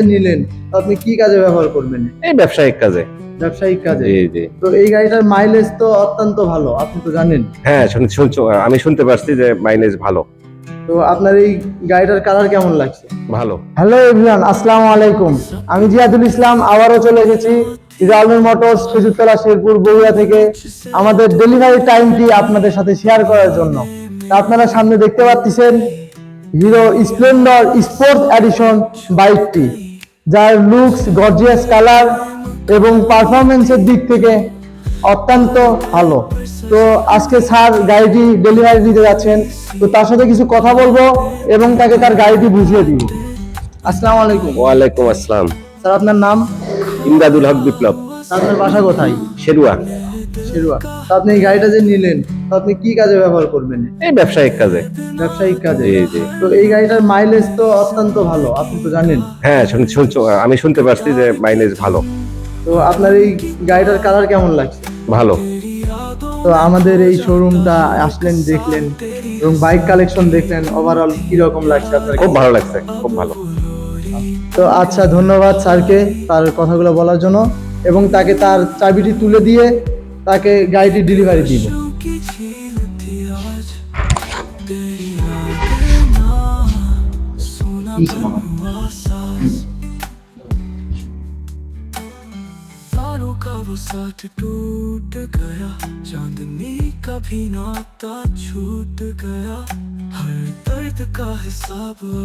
নিলেন আপনি কি কাজে ব্যবহার করবেন? এই ব্যবসায়িক কাজে। ব্যবসায়িক কাজে? জি জি। তো এই গাড়িটার মাইলেজ তো অত্যন্ত ভালো আপনি তো জানেন। হ্যাঁ শুন- শুনছো আমি শুনতে পারছি যে মাইলেজ ভালো। তো আপনার এই গাড়িটার কালার কেমন লাগছে? ভালো। হ্যালো এভরিওয়ান আসসালামু আলাইকুম। আমি জিয়াদুল ইসলাম আবারও চলে এসেছি ইজালুল মোটরস খেজুরতলা শেরপুর বগুড়া থেকে। আমাদের ডেলিভারি টাইমটি আপনাদের সাথে শেয়ার করার জন্য। তা আপনারা সামনে দেখতে পাচ্ছেন হিরো স্প্লেন্ডার স্পোর্টস এডিশন বাইকটি যার লুকস গর্জিয়াস কালার এবং পারফরমেন্সের দিক থেকে অত্যন্ত ভালো। তো আজকে স্যার গাড়িটি ডেলিভারি দিতে যাচ্ছেন। তো তার সাথে কিছু কথা বলব এবং তাকে তার গাড়িটি বুঝিয়ে দিব। আসসালামু আলাইকুম। ওয়ালাইকুম আসসালাম। স্যার আপনার নাম? ইমদাদুল হক বিপ্লব। আপনার বাসা কোথায়? শেরুয়া। শেরুয়া। আপনি এই গাড়িটা যে নিলেন আপনি কি কাজে ব্যবহার করবেন? এই ব্যবসায়িক কাজে। ব্যবসায়িক কাজে। জি জি। তো এই গাড়িটার মাইলেজ তো অত্যন্ত ভালো আপনি তো জানেন। হ্যাঁ শুন- শুনছো আমি শুনতে পারছি যে মাইলেজ ভালো। তো আপনার এই গাড়িটার কালার কেমন লাগছে? ভালো। তো আমাদের এই শোরুমটা আসলেন দেখলেন এবং বাইক কালেকশন দেখলেন ওভারঅল কি রকম লাগছে আপনার খুব ভালো লাগছে খুব ভালো। তো আচ্ছা ধন্যবাদ স্যারকে তার কথাগুলো বলার জন্য এবং তাকে তার চাবিটি তুলে দিয়ে তাকে গাড়িটি ডেলিভারি দিব। का वो साथ टूट गया चांदनी का भी नाता छूट गया हर दर्द का हिसाब अब